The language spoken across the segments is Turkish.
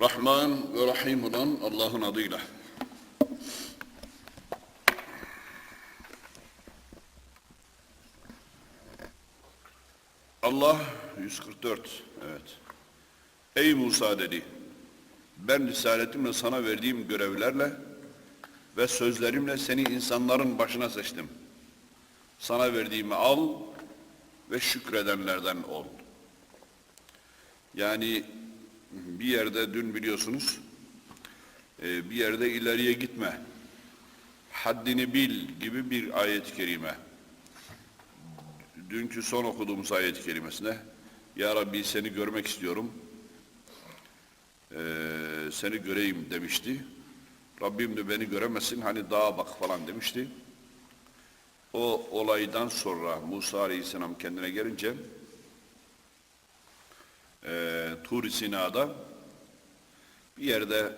Rahman ve Rahim olan Allah'ın adıyla. Allah 144 evet. Ey Musa dedi. Ben risaletimle sana verdiğim görevlerle ve sözlerimle seni insanların başına seçtim. Sana verdiğimi al ve şükredenlerden ol. Yani bir yerde dün biliyorsunuz e, bir yerde ileriye gitme, haddini bil gibi bir ayet-i kerime. Dünkü son okuduğumuz ayet-i kerimesine Ya Rabbi seni görmek istiyorum, e, seni göreyim demişti. Rabbim de beni göremezsin hani dağa bak falan demişti. O olaydan sonra Musa Aleyhisselam kendine gelince Tur-i Sina'da bir yerde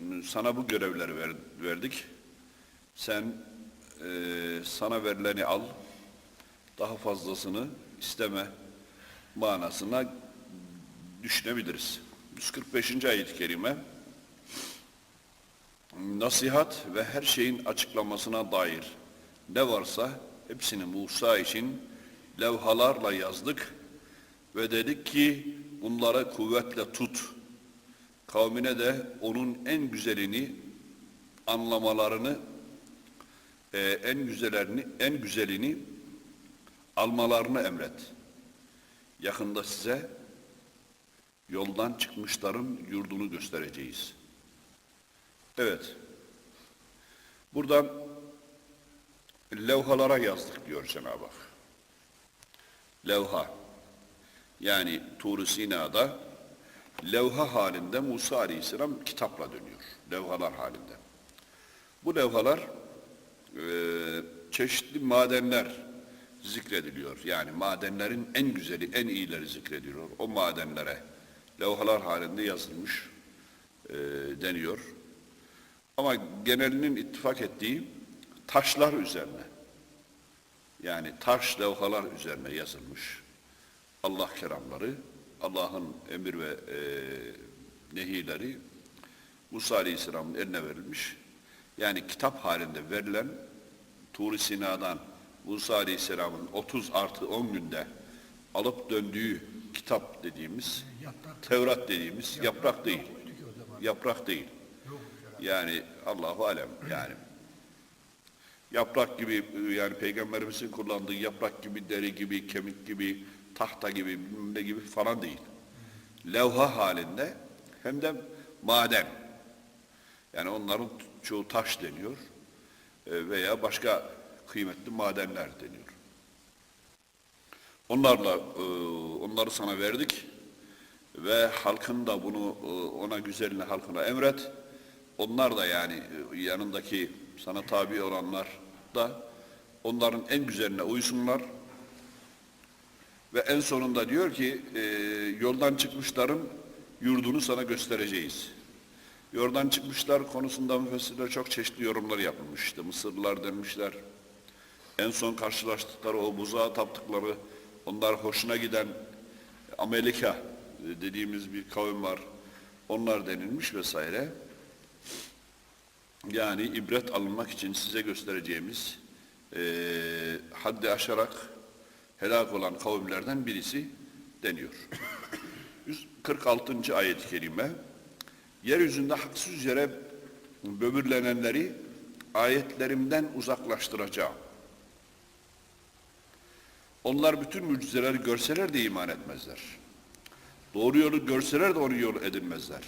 m, sana bu görevleri ver- verdik. Sen e, sana verileni al, daha fazlasını isteme manasına düşünebiliriz. 145. ayet-i kerime nasihat ve her şeyin açıklamasına dair ne varsa hepsini Musa için levhalarla yazdık ve dedik ki bunlara kuvvetle tut. Kavmine de onun en güzelini anlamalarını e, en güzellerini en güzelini almalarını emret. Yakında size yoldan çıkmışların yurdunu göstereceğiz. Evet. Buradan levhalara yazdık diyor Cenab-ı Hak. Levha. Yani Tur-u Sina'da levha halinde Musa Aleyhisselam kitapla dönüyor. Levhalar halinde. Bu levhalar e, çeşitli madenler zikrediliyor. Yani madenlerin en güzeli, en iyileri zikrediliyor. O madenlere levhalar halinde yazılmış e, deniyor. Ama genelinin ittifak ettiği taşlar üzerine. Yani taş levhalar üzerine yazılmış. Allah keramları, Allah'ın emir ve e, nehileri Musa Aleyhisselam'ın eline verilmiş. Yani kitap halinde verilen Tur-i Sina'dan Musa Aleyhisselam'ın 30 artı 10 günde alıp döndüğü kitap dediğimiz, Tevrat dediğimiz yaprak değil. Yaprak değil. Yani Allahu alem yani yaprak gibi yani peygamberimizin kullandığı yaprak gibi, deri gibi, kemik gibi, tahta gibi, ne gibi falan değil. Levha halinde hem de maden. Yani onların çoğu taş deniyor e, veya başka kıymetli madenler deniyor. Onlarla e, onları sana verdik ve halkın da bunu e, ona güzeline halkına emret. Onlar da yani yanındaki sana tabi olanlar da onların en güzeline uysunlar. Ve en sonunda diyor ki e, yoldan çıkmışların yurdunu sana göstereceğiz. Yoldan çıkmışlar konusunda müfessirler çok çeşitli yorumlar yapılmış. İşte Mısırlılar denmişler. En son karşılaştıkları o buzağa taptıkları onlar hoşuna giden Amerika dediğimiz bir kavim var. Onlar denilmiş vesaire. Yani ibret alınmak için size göstereceğimiz e, haddi aşarak helak olan kavimlerden birisi deniyor. 146. ayet-i kerime yeryüzünde haksız yere böbürlenenleri ayetlerimden uzaklaştıracağım. Onlar bütün mucizeleri görseler de iman etmezler. Doğru yolu görseler de onu yol edinmezler.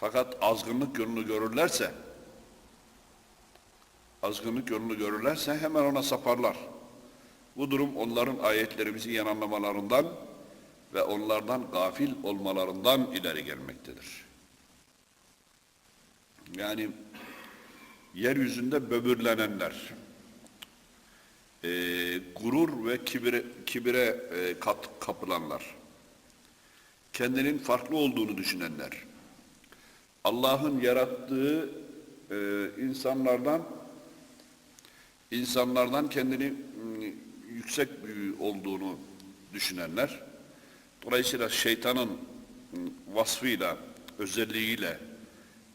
Fakat azgınlık yolunu görürlerse, azgınlık yolunu görürlerse hemen ona saparlar. Bu durum onların ayetlerimizi yananlamalarından ve onlardan gafil olmalarından ileri gelmektedir. Yani yeryüzünde böbürlenenler, e, gurur ve kibire, kibire e, kat, kapılanlar, kendinin farklı olduğunu düşünenler, Allah'ın yarattığı e, insanlardan insanlardan kendini yüksek olduğunu düşünenler, dolayısıyla şeytanın m, vasfıyla özelliğiyle,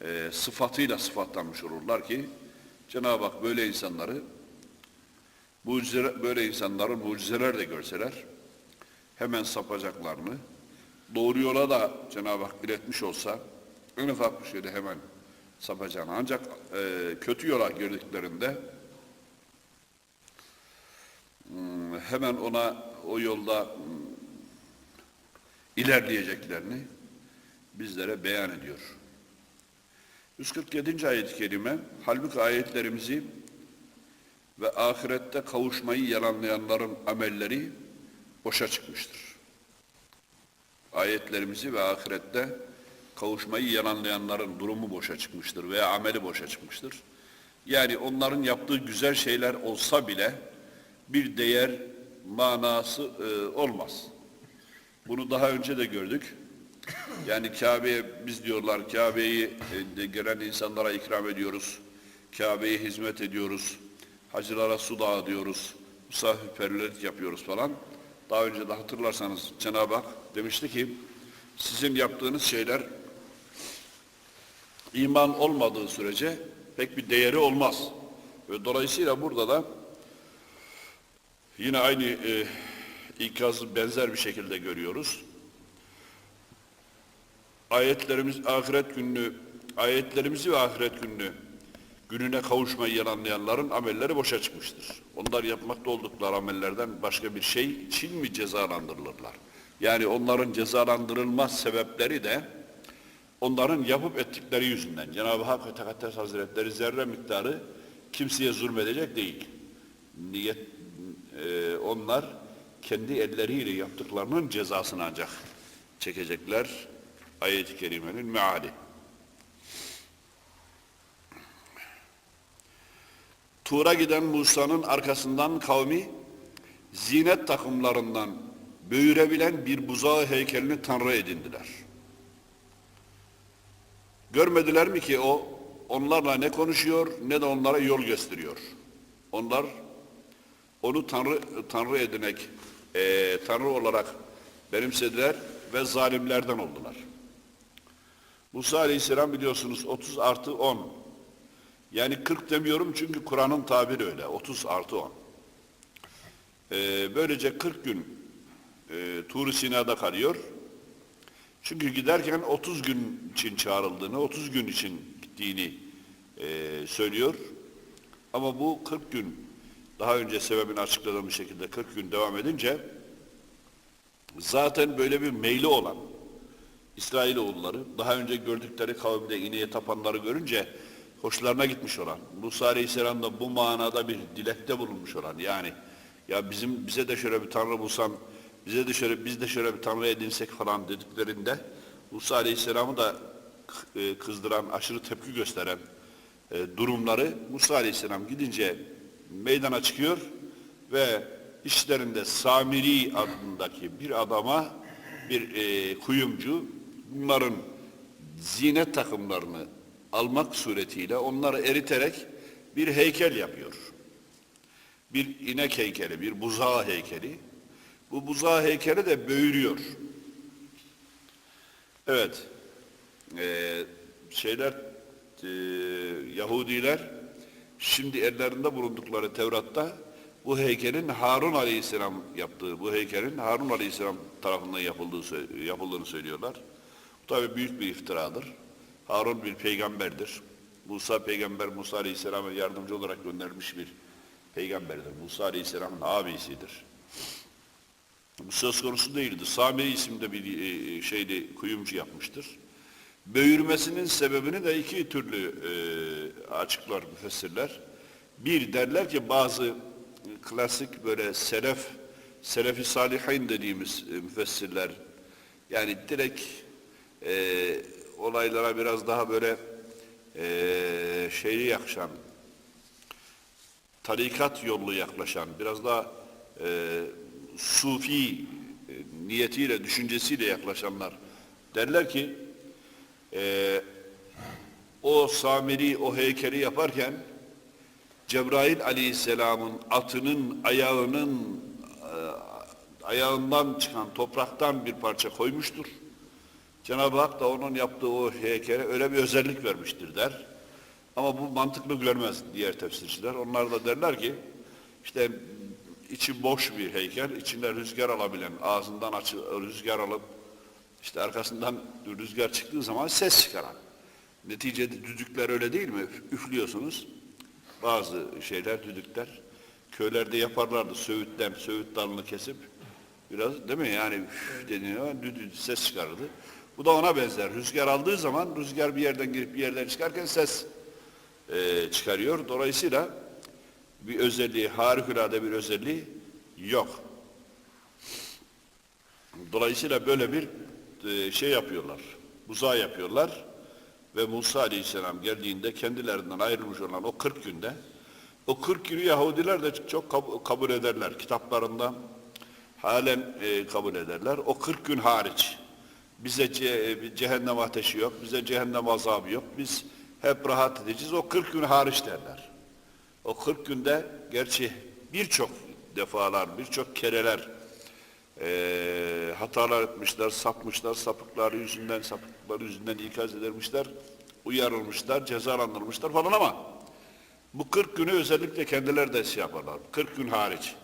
e, sıfatıyla sıfatlanmış olurlar ki Cenab-ı Hak böyle insanları mucize, böyle insanların mucizeler de görseler hemen sapacaklarını doğru yola da Cenab-ı Hak iletmiş olsa en ufak bir şeyde hemen sapacağını ancak e, kötü yola girdiklerinde hemen ona o yolda hmm, ilerleyeceklerini bizlere beyan ediyor. 147. ayet-i kerime halbuki ayetlerimizi ve ahirette kavuşmayı yalanlayanların amelleri boşa çıkmıştır. Ayetlerimizi ve ahirette kavuşmayı yalanlayanların durumu boşa çıkmıştır veya ameli boşa çıkmıştır. Yani onların yaptığı güzel şeyler olsa bile bir değer manası e, olmaz. Bunu daha önce de gördük. Yani Kabe'ye biz diyorlar Kabe'yi e, gelen insanlara ikram ediyoruz. Kabe'ye hizmet ediyoruz. Hacılara su dağıtıyoruz. Misafirperverlik yapıyoruz falan. Daha önce de hatırlarsanız Cenab-ı Hak demişti ki sizin yaptığınız şeyler iman olmadığı sürece pek bir değeri olmaz. Ve dolayısıyla burada da yine aynı e, ikazı benzer bir şekilde görüyoruz. Ayetlerimiz ahiret gününü, ayetlerimizi ve ahiret gününü gününe kavuşmayı yalanlayanların amelleri boşa çıkmıştır. Onlar yapmakta oldukları amellerden başka bir şey için mi cezalandırılırlar? Yani onların cezalandırılma sebepleri de onların yapıp ettikleri yüzünden. Cenab-ı Hak ve Tekaddes Hazretleri zerre miktarı kimseye zulmedecek değil. Niyet, e, onlar kendi elleriyle yaptıklarının cezasını ancak çekecekler. Ayet-i Kerime'nin meali. Tur'a giden Musa'nın arkasından kavmi zinet takımlarından büyürebilen bir buzağı heykelini tanrı edindiler. Görmediler mi ki o onlarla ne konuşuyor ne de onlara yol gösteriyor. Onlar onu tanrı tanrı edinek e, tanrı olarak benimsediler ve zalimlerden oldular. Musa Aleyhisselam biliyorsunuz 30 artı 10 yani 40 demiyorum çünkü Kur'an'ın tabiri öyle 30 artı 10. Ee, böylece 40 gün e, Tur-i Sina'da kalıyor. Çünkü giderken 30 gün için çağrıldığını, 30 gün için gittiğini e, söylüyor. Ama bu 40 gün daha önce sebebini açıkladığım şekilde 40 gün devam edince zaten böyle bir meyli olan İsrailoğulları daha önce gördükleri kavimde ineğe tapanları görünce hoşlarına gitmiş olan Musa Aleyhisselam da bu manada bir dilekte bulunmuş olan yani ya bizim bize de şöyle bir tanrı bulsan bize de şöyle biz de şöyle bir tanrı edinsek falan dediklerinde Musa Aleyhisselam'ı da e, kızdıran, aşırı tepki gösteren e, durumları Musa Aleyhisselam gidince meydana çıkıyor ve işlerinde Samiri adındaki bir adama bir e, kuyumcu bunların zinet takımlarını almak suretiyle onları eriterek bir heykel yapıyor. Bir inek heykeli, bir buzağı heykeli. Bu buzağı heykeli de büyürüyor. Evet, ee, şeyler, e, Yahudiler şimdi ellerinde bulundukları Tevrat'ta bu heykelin Harun Aleyhisselam yaptığı, bu heykelin Harun Aleyhisselam tarafından yapıldığı, yapıldığını söylüyorlar. Bu tabi büyük bir iftiradır. Harun bir peygamberdir. Musa peygamber Musa Aleyhisselam'a yardımcı olarak gönderilmiş bir peygamberdir. Musa Aleyhisselam'ın abisidir. Bu söz konusu değildi. Sami isimde bir e, şeyde kuyumcu yapmıştır. Böğürmesinin sebebini de iki türlü e, açıklar müfessirler. Bir derler ki bazı klasik böyle selef, selefi salihin dediğimiz e, müfessirler yani direkt e, olaylara biraz daha böyle e, şeyi yaklaşan, tarikat yollu yaklaşan, biraz daha e, sufi e, niyetiyle, düşüncesiyle yaklaşanlar derler ki e, o Samiri o heykeli yaparken Cebrail aleyhisselamın atının ayağının e, ayağından çıkan topraktan bir parça koymuştur. Cenab-ı Hak da onun yaptığı o heykele öyle bir özellik vermiştir der. Ama bu mantıklı görmez diğer tefsirciler. Onlar da derler ki işte içi boş bir heykel, içinde rüzgar alabilen, ağzından açı, rüzgar alıp işte arkasından rüzgar çıktığı zaman ses çıkaran. Neticede düdükler öyle değil mi? Üflüyorsunuz. Bazı şeyler, düdükler köylerde yaparlardı. Söğütten, söğüt dalını kesip biraz değil mi? Yani üf dediğin zaman düdü, ses çıkarırdı. Bu da ona benzer. Rüzgar aldığı zaman rüzgar bir yerden girip bir yerden çıkarken ses e, çıkarıyor. Dolayısıyla bir özelliği, harikulade bir özelliği yok. Dolayısıyla böyle bir şey yapıyorlar. Buzağı yapıyorlar. Ve Musa Aleyhisselam geldiğinde kendilerinden ayrılmış olan o 40 günde o 40 günü Yahudiler de çok kab- kabul ederler. Kitaplarında halen e, kabul ederler. O 40 gün hariç. Bize ce- cehennem ateşi yok, bize cehennem azabı yok. Biz hep rahat edeceğiz. O 40 gün hariç derler. O 40 günde gerçi birçok defalar, birçok kereler eee, hatalar etmişler, sapmışlar, sapıkları yüzünden, sapıkları yüzünden ikaz edilmişler, uyarılmışlar, cezalandırılmışlar falan ama bu 40 günü özellikle kendileri de şey yaparlar. 40 gün hariç.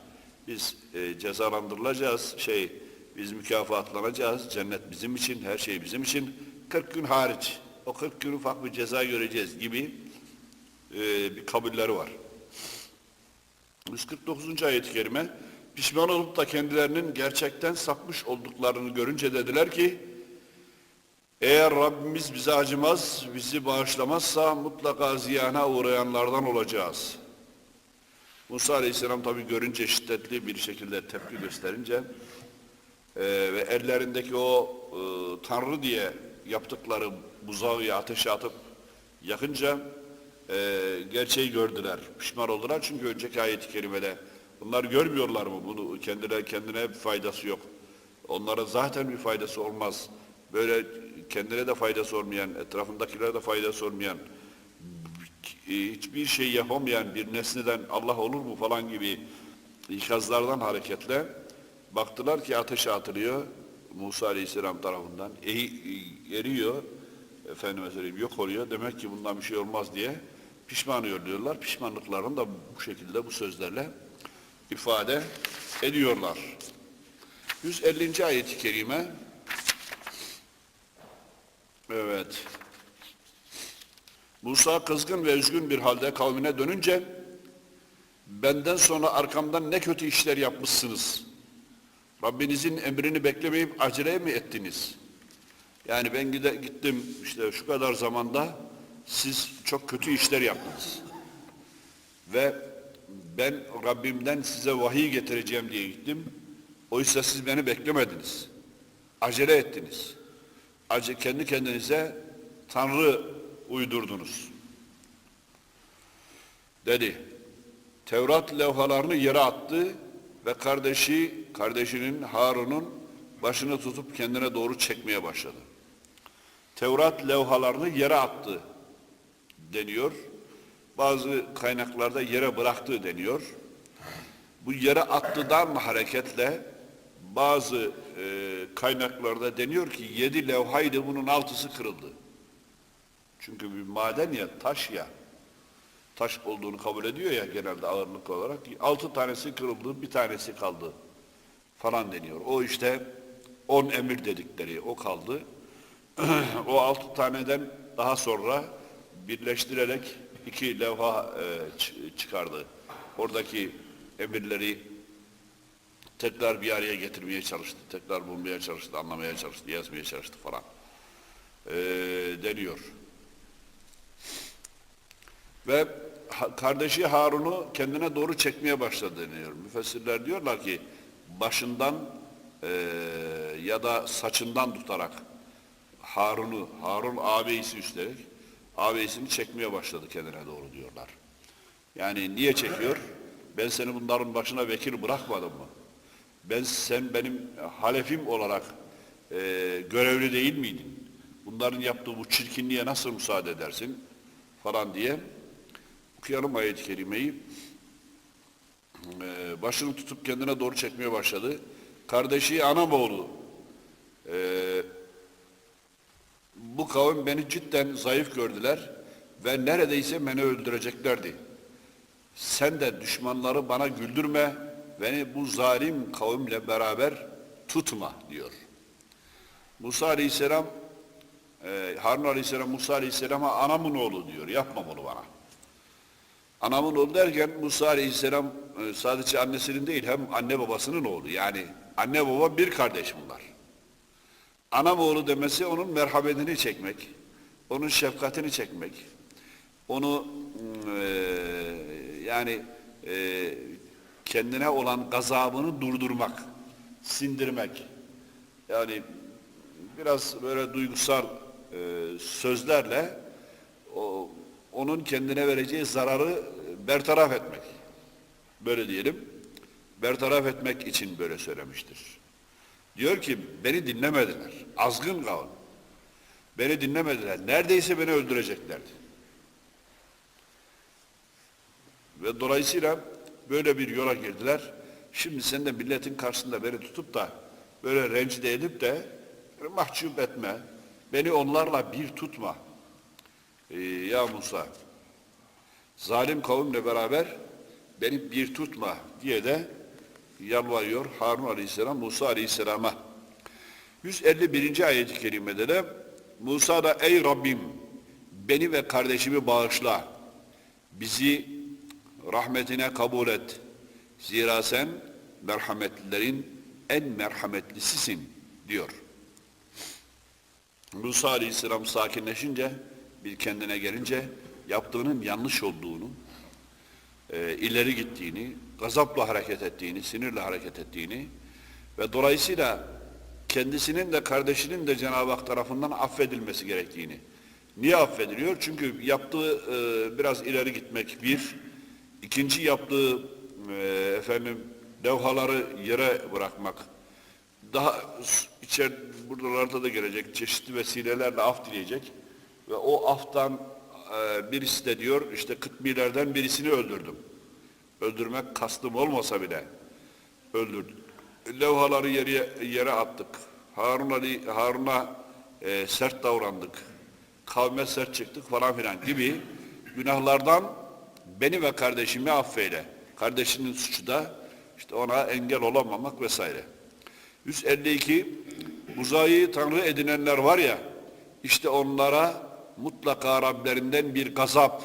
Biz e, cezalandırılacağız, şey, biz mükafatlanacağız, cennet bizim için, her şey bizim için. 40 gün hariç. O 40 gün ufak bir ceza göreceğiz gibi e, bir kabulleri var. 149. ayet-i kerime pişman olup da kendilerinin gerçekten sapmış olduklarını görünce dediler ki eğer Rabbimiz bize acımaz, bizi bağışlamazsa mutlaka ziyana uğrayanlardan olacağız. Musa Aleyhisselam tabi görünce şiddetli bir şekilde tepki gösterince e, ve ellerindeki o e, Tanrı diye yaptıkları buzağı ateşe atıp yakınca e, gerçeği gördüler. Pişman oldular çünkü önceki ayet-i kerimede bunlar görmüyorlar mı bunu? Kendine kendine bir faydası yok. Onlara zaten bir faydası olmaz. Böyle kendine de faydası olmayan, etrafındakilere de faydası olmayan, hiçbir şey yapamayan bir nesneden Allah olur mu falan gibi ikazlardan hareketle baktılar ki ateşe atılıyor. Musa Aleyhisselam tarafından e- eriyor. Efendime söyleyeyim yok oluyor. Demek ki bundan bir şey olmaz diye pişman diyorlar pişmanlıklarını da bu şekilde bu sözlerle ifade ediyorlar 150. ayet-i kerime evet Musa kızgın ve üzgün bir halde kavmine dönünce benden sonra arkamdan ne kötü işler yapmışsınız. Rabbinizin emrini beklemeyip acele mi ettiniz? Yani ben gide, gittim işte şu kadar zamanda siz çok kötü işler yaptınız. Ve ben Rabbimden size vahiy getireceğim diye gittim. Oysa siz beni beklemediniz. Acele ettiniz. Acı kendi kendinize Tanrı uydurdunuz. Dedi. Tevrat levhalarını yere attı ve kardeşi, kardeşinin Harun'un başını tutup kendine doğru çekmeye başladı. Tevrat levhalarını yere attı deniyor. Bazı kaynaklarda yere bıraktı deniyor. Bu yere attıdan hareketle bazı e, kaynaklarda deniyor ki yedi levhaydı bunun altısı kırıldı. Çünkü bir maden ya, taş ya. Taş olduğunu kabul ediyor ya genelde ağırlık olarak. Altı tanesi kırıldı, bir tanesi kaldı falan deniyor. O işte on emir dedikleri o kaldı. o altı taneden daha sonra birleştirerek iki levha e, çıkardı. Oradaki emirleri tekrar bir araya getirmeye çalıştı. Tekrar bulmaya çalıştı, anlamaya çalıştı, yazmaya çalıştı falan. E, deniyor. Ve kardeşi Harun'u kendine doğru çekmeye başladı deniyor. Müfessirler diyorlar ki başından e, ya da saçından tutarak Harun'u, Harun ağabeyisi üstelik ağabeyisini çekmeye başladı kendine doğru diyorlar. Yani niye çekiyor? Ben seni bunların başına vekil bırakmadım mı? Ben sen benim halefim olarak e, görevli değil miydin? Bunların yaptığı bu çirkinliğe nasıl müsaade edersin? Falan diye okuyalım ayet-i kerimeyi. Ee, başını tutup kendine doğru çekmeye başladı. Kardeşi Anamoğlu ee, bu kavim beni cidden zayıf gördüler ve neredeyse beni öldüreceklerdi. Sen de düşmanları bana güldürme, beni bu zalim kavimle beraber tutma diyor. Musa Aleyhisselam, e, Harun Aleyhisselam Musa Aleyhisselam'a anamın oğlu diyor, yapma bunu bana. Anamın oğlu derken Musa Aleyhisselam e, sadece annesinin değil hem anne babasının oğlu. Yani anne baba bir kardeş bunlar. Anam oğlu demesi onun merhametini çekmek, onun şefkatini çekmek, onu e, yani e, kendine olan gazabını durdurmak, sindirmek. Yani biraz böyle duygusal e, sözlerle o, onun kendine vereceği zararı bertaraf etmek. Böyle diyelim. Bertaraf etmek için böyle söylemiştir. Diyor ki beni dinlemediler. Azgın kavim. Beni dinlemediler. Neredeyse beni öldüreceklerdi. Ve dolayısıyla böyle bir yola girdiler. Şimdi sen de milletin karşısında beni tutup da böyle rencide edip de mahcup etme. Beni onlarla bir tutma. Ee, ya Musa zalim kavimle beraber beni bir tutma diye de yalvarıyor Harun Aleyhisselam Musa Aleyhisselam'a. 151. ayet-i kerimede de Musa da ey Rabbim beni ve kardeşimi bağışla. Bizi rahmetine kabul et. Zira sen merhametlilerin en merhametlisisin diyor. Musa Aleyhisselam sakinleşince, bir kendine gelince yaptığının yanlış olduğunu, e, ileri gittiğini, gazapla hareket ettiğini, sinirle hareket ettiğini ve dolayısıyla kendisinin de kardeşinin de Cenab-ı Hak tarafından affedilmesi gerektiğini. Niye affediliyor? Çünkü yaptığı e, biraz ileri gitmek bir, ikinci yaptığı e, efendim levhaları yere bırakmak, daha içer buralarda da gelecek çeşitli vesilelerle af dileyecek ve o aftan e, birisi de diyor işte kıtmilerden birisini öldürdüm. Öldürmek kastım olmasa bile öldürdüm. Levhaları yere, yere attık. Harun Ali, Harun'a e, sert davrandık. Kavme sert çıktık falan filan gibi günahlardan beni ve kardeşimi affeyle. Kardeşinin suçu da işte ona engel olamamak vesaire. 152 uzayı tanrı edinenler var ya işte onlara mutlaka Rablerinden bir gazap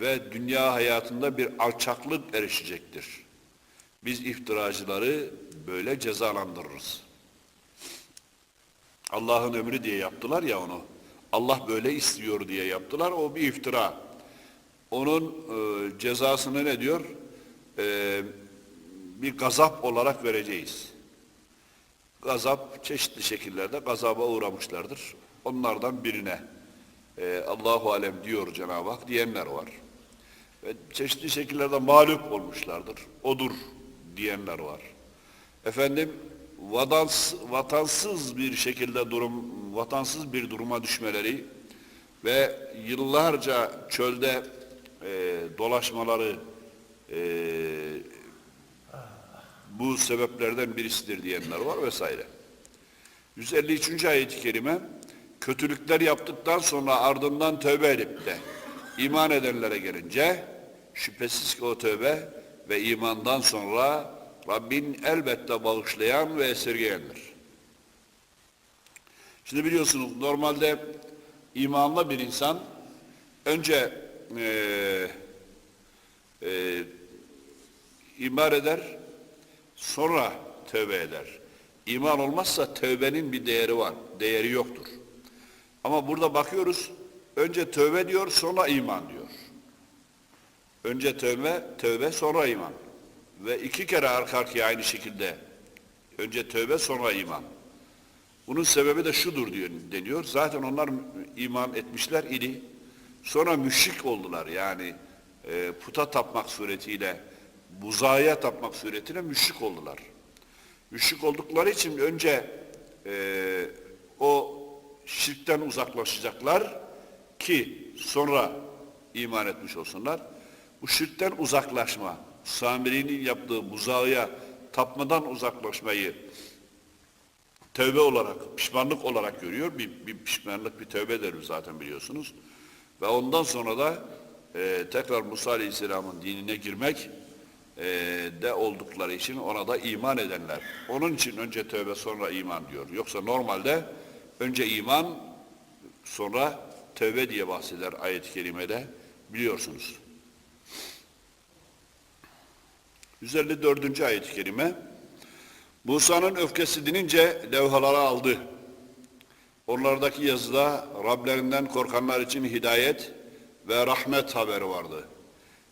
ve dünya hayatında bir alçaklık erişecektir. Biz iftiracıları böyle cezalandırırız. Allah'ın emri diye yaptılar ya onu. Allah böyle istiyor diye yaptılar. O bir iftira. Onun e, cezasını ne diyor? E, bir gazap olarak vereceğiz. Gazap çeşitli şekillerde gazaba uğramışlardır. Onlardan birine e, Allahu alem diyor Cenab-ı Hak diyenler var. Ve çeşitli şekillerde mağlup olmuşlardır. Odur diyenler var. Efendim vatans, vatansız bir şekilde durum, vatansız bir duruma düşmeleri ve yıllarca çölde e, dolaşmaları e, bu sebeplerden birisidir diyenler var vesaire. 153. ayet-i kerime kötülükler yaptıktan sonra ardından tövbe edip de iman edenlere gelince şüphesiz ki o tövbe ve imandan sonra Rabbin elbette bağışlayan ve esirgeyendir. Şimdi biliyorsunuz normalde imanlı bir insan önce e, e, iman eder sonra tövbe eder. İman olmazsa tövbenin bir değeri var, değeri yoktur. Ama burada bakıyoruz, önce tövbe diyor, sonra iman diyor. Önce tövbe, tövbe sonra iman. Ve iki kere arka arkaya aynı şekilde. Önce tövbe, sonra iman. Bunun sebebi de şudur diyor, deniyor. Zaten onlar iman etmişler idi. Sonra müşrik oldular. Yani e, puta tapmak suretiyle, buzağıya tapmak suretiyle müşrik oldular. Müşrik oldukları için önce e, o şirkten uzaklaşacaklar ki sonra iman etmiş olsunlar. Bu şirkten uzaklaşma, Samiri'nin yaptığı buzağıya tapmadan uzaklaşmayı tövbe olarak, pişmanlık olarak görüyor. Bir, bir pişmanlık, bir tövbe derim zaten biliyorsunuz. Ve ondan sonra da e, tekrar Musa Aleyhisselam'ın dinine girmek e, de oldukları için ona da iman edenler. Onun için önce tövbe sonra iman diyor. Yoksa normalde önce iman sonra tövbe diye bahseder ayet-i kerimede biliyorsunuz. 154. ayet-i kerime Musa'nın öfkesi dinince levhaları aldı. Onlardaki yazıda Rablerinden korkanlar için hidayet ve rahmet haberi vardı.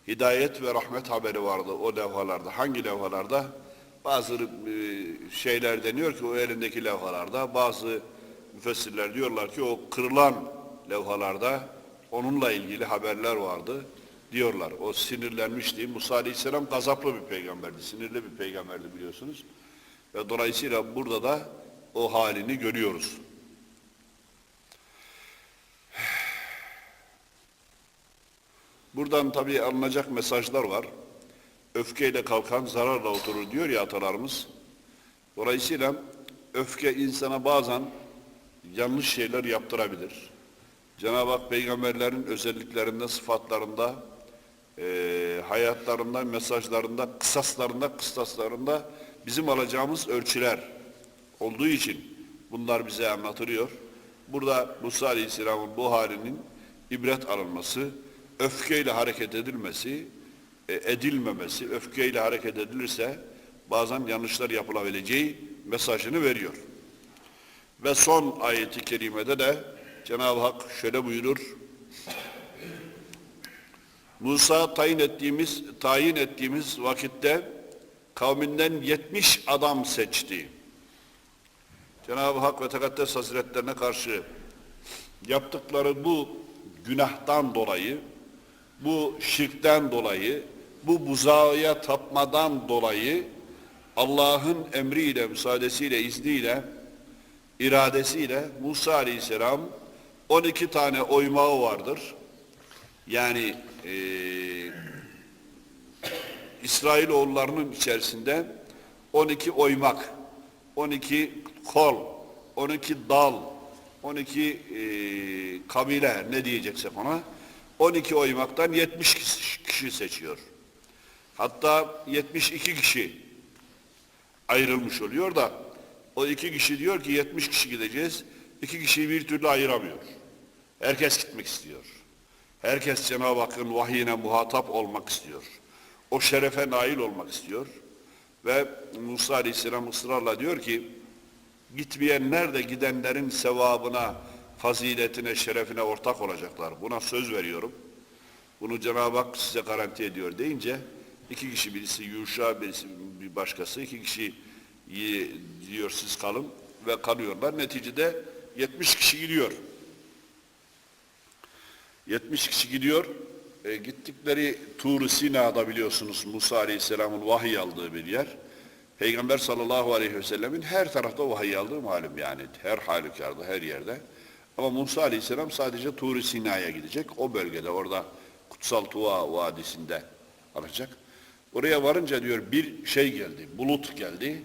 Hidayet ve rahmet haberi vardı o levhalarda. Hangi levhalarda? Bazı e, şeyler deniyor ki o elindeki levhalarda, bazı müfessirler diyorlar ki o kırılan levhalarda onunla ilgili haberler vardı diyorlar. O sinirlenmişti. Musa Aleyhisselam gazaplı bir peygamberdi, sinirli bir peygamberdi biliyorsunuz. Ve dolayısıyla burada da o halini görüyoruz. Buradan tabii alınacak mesajlar var. Öfkeyle kalkan zararla oturur diyor ya atalarımız. Dolayısıyla öfke insana bazen yanlış şeyler yaptırabilir. Cenab-ı Hak peygamberlerin özelliklerinde, sıfatlarında, e, hayatlarında, mesajlarında, kısaslarında, kıstaslarında bizim alacağımız ölçüler olduğu için bunlar bize anlatılıyor. Burada Musa Aleyhisselam'ın bu halinin ibret alınması, öfkeyle hareket edilmesi, e, edilmemesi, öfkeyle hareket edilirse bazen yanlışlar yapılabileceği mesajını veriyor. Ve son ayeti kerimede de Cenab-ı Hak şöyle buyurur. Musa tayin ettiğimiz tayin ettiğimiz vakitte kavminden 70 adam seçti. Cenab-ı Hak ve Tekaddes Hazretlerine karşı yaptıkları bu günahtan dolayı, bu şirkten dolayı, bu buzağıya tapmadan dolayı Allah'ın emriyle, müsaadesiyle, izniyle, iradesiyle Musa Aleyhisselam 12 tane oymağı vardır. Yani eee İsrailoğullarının içerisinde 12 oymak, 12 kol, 12 dal, 12 e, kabile ne diyeceksek ona 12 oymaktan 70 kişi, kişi seçiyor. Hatta 72 kişi ayrılmış oluyor da o iki kişi diyor ki 70 kişi gideceğiz. iki kişiyi bir türlü ayıramıyor. Herkes gitmek istiyor. Herkes Cenab-ı Hakk'ın vahyine muhatap olmak istiyor. O şerefe nail olmak istiyor. Ve Musa Aleyhisselam ısrarla diyor ki gitmeyenler de gidenlerin sevabına, faziletine, şerefine ortak olacaklar. Buna söz veriyorum. Bunu Cenab-ı Hak size garanti ediyor deyince iki kişi birisi Yuşa birisi bir başkası iki kişi diyor siz kalın ve kalıyorlar. Neticede 70 kişi gidiyor. 70 kişi gidiyor. E, gittikleri Tur-u Sina'da biliyorsunuz Musa Aleyhisselam'ın vahiy aldığı bir yer. Peygamber sallallahu aleyhi ve sellemin her tarafta vahiy aldığı malum yani. Her halükarda, her yerde. Ama Musa Aleyhisselam sadece Tur-u Sina'ya gidecek. O bölgede, orada Kutsal Tuva Vadisi'nde alacak. Oraya varınca diyor bir şey geldi, bulut geldi.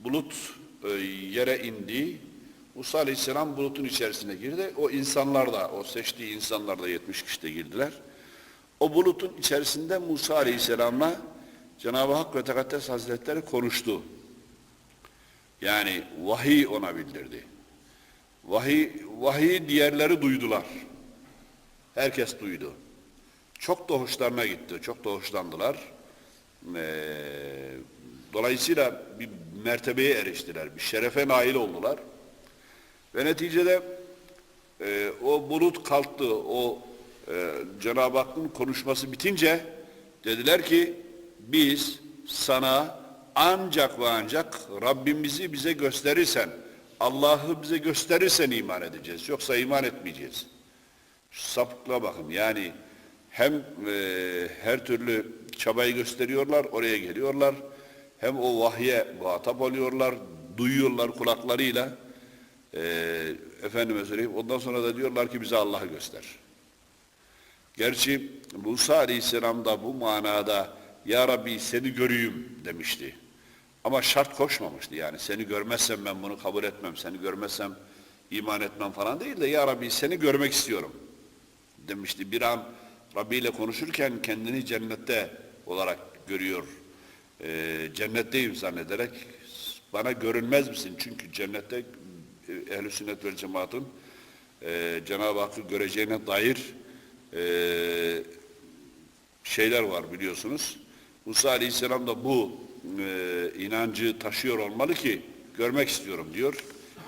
Bulut e, yere indi. Musa Aleyhisselam bulutun içerisine girdi. O insanlar da, o seçtiği insanlar da 70 kişi de girdiler. O bulutun içerisinde Musa Aleyhisselam'la Cenab-ı Hak ve Tekaddes Hazretleri konuştu. Yani vahiy ona bildirdi. Vahiy, vahiy diğerleri duydular. Herkes duydu. Çok da hoşlarına gitti, çok da hoşlandılar. Ee, dolayısıyla bir mertebeye eriştiler, bir şerefe nail oldular. Ve neticede e, o bulut kalktı, o e, Cenab-ı Hakk'ın konuşması bitince dediler ki biz sana ancak ve ancak Rabbimizi bize gösterirsen, Allah'ı bize gösterirsen iman edeceğiz. Yoksa iman etmeyeceğiz. Şu sapıklığa bakın yani hem e, her türlü çabayı gösteriyorlar, oraya geliyorlar. Hem o vahye muhatap oluyorlar, duyuyorlar kulaklarıyla. E, efendime söyleyeyim. Ondan sonra da diyorlar ki bize Allah'ı göster. Gerçi Musa Aleyhisselam da bu manada Ya Rabbi seni göreyim demişti. Ama şart koşmamıştı yani. Seni görmezsem ben bunu kabul etmem. Seni görmezsem iman etmem falan değil de ya Rabbi seni görmek istiyorum demişti. Bir an Rabbi ile konuşurken kendini cennette olarak görüyor. Ee, cennetteyim zannederek bana görünmez misin? Çünkü cennette e, ehl-i sünnet vel cemaatın e, Cenab-ı Hakk'ı göreceğine dair e, şeyler var biliyorsunuz. Musa Aleyhisselam da bu e, inancı taşıyor olmalı ki görmek istiyorum diyor.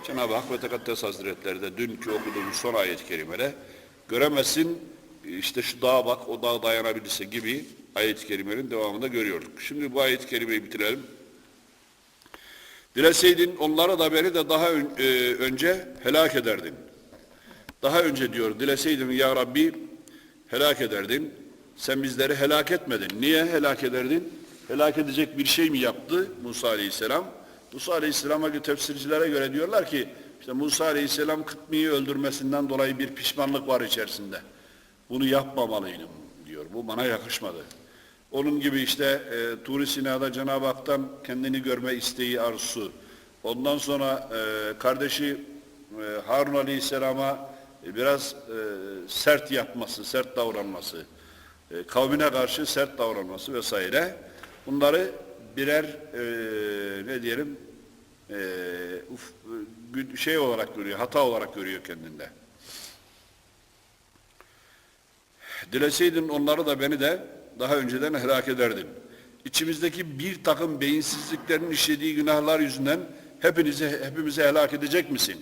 Cenab-ı Hak ve Tekaddes Hazretleri de dünkü okuduğumuz son ayet-i kerimede göremezsin işte şu dağa bak o dağ dayanabilirse gibi ayet-i kerimenin devamında görüyorduk. Şimdi bu ayet-i kerimeyi bitirelim. Dileseydin onları da beni de daha ön- e, önce helak ederdin. Daha önce diyor dileseydin ya Rabbi helak ederdin. Sen bizleri helak etmedin. Niye helak ederdin? Helak edecek bir şey mi yaptı Musa Aleyhisselam? Musa Aleyhisselam'a göre tefsircilere göre diyorlar ki işte Musa Aleyhisselam Kıtmi'yi öldürmesinden dolayı bir pişmanlık var içerisinde. Bunu yapmamalıydım diyor. Bu bana yakışmadı. Onun gibi işte e, Tur-i Sina'da Cenab-ı Hak'tan kendini görme isteği arzusu. Ondan sonra e, kardeşi e, Harun Aleyhisselam'a e, biraz e, sert yapması, sert davranması, e, kavmine karşı sert davranması vesaire. Bunları birer e, ne diyelim e, uf, şey olarak görüyor, hata olarak görüyor kendinde. Dileseydin onları da beni de daha önceden helak ederdin. İçimizdeki bir takım beyinsizliklerin işlediği günahlar yüzünden hepinizi hepimizi helak edecek misin?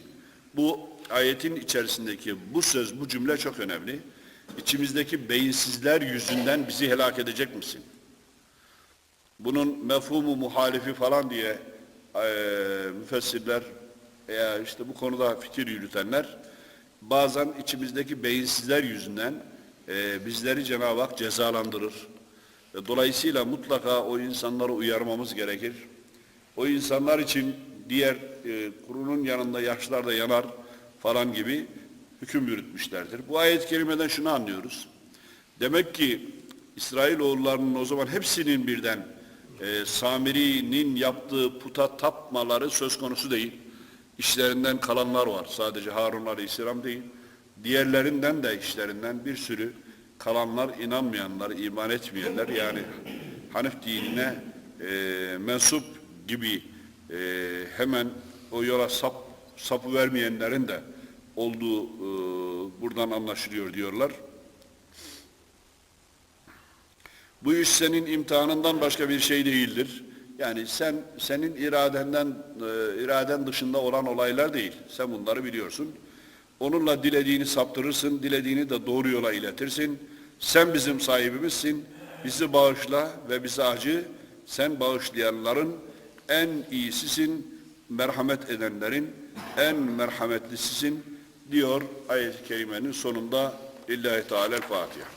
Bu ayetin içerisindeki bu söz, bu cümle çok önemli. İçimizdeki beyinsizler yüzünden bizi helak edecek misin? Bunun mefhumu muhalifi falan diye eee müfessirler veya işte bu konuda fikir yürütenler bazen içimizdeki beyinsizler yüzünden eee, bizleri Cenab-ı Hak cezalandırır. Dolayısıyla mutlaka o insanları uyarmamız gerekir. O insanlar için diğer e, kurunun yanında yaşlar da yanar falan gibi hüküm yürütmüşlerdir. Bu ayet-i kerimeden şunu anlıyoruz. Demek ki İsrailoğullarının o zaman hepsinin birden e, Samiri'nin yaptığı puta tapmaları söz konusu değil. İşlerinden kalanlar var. Sadece Harun Aleyhisselam değil. Diğerlerinden de işlerinden bir sürü kalanlar, inanmayanlar, iman etmeyenler yani Hanif dinine e, mensup gibi e, hemen o yola sap, sapı vermeyenlerin de olduğu e, buradan anlaşılıyor diyorlar. Bu iş senin imtihanından başka bir şey değildir. Yani sen senin iradenden e, iraden dışında olan olaylar değil. Sen bunları biliyorsun. Onunla dilediğini saptırırsın, dilediğini de doğru yola iletirsin. Sen bizim sahibimizsin. Bizi bağışla ve bizi acı. Sen bağışlayanların en iyisisin, merhamet edenlerin en merhametlisisin diyor ayet-i kerimenin sonunda Lillahi Teala Fatiha.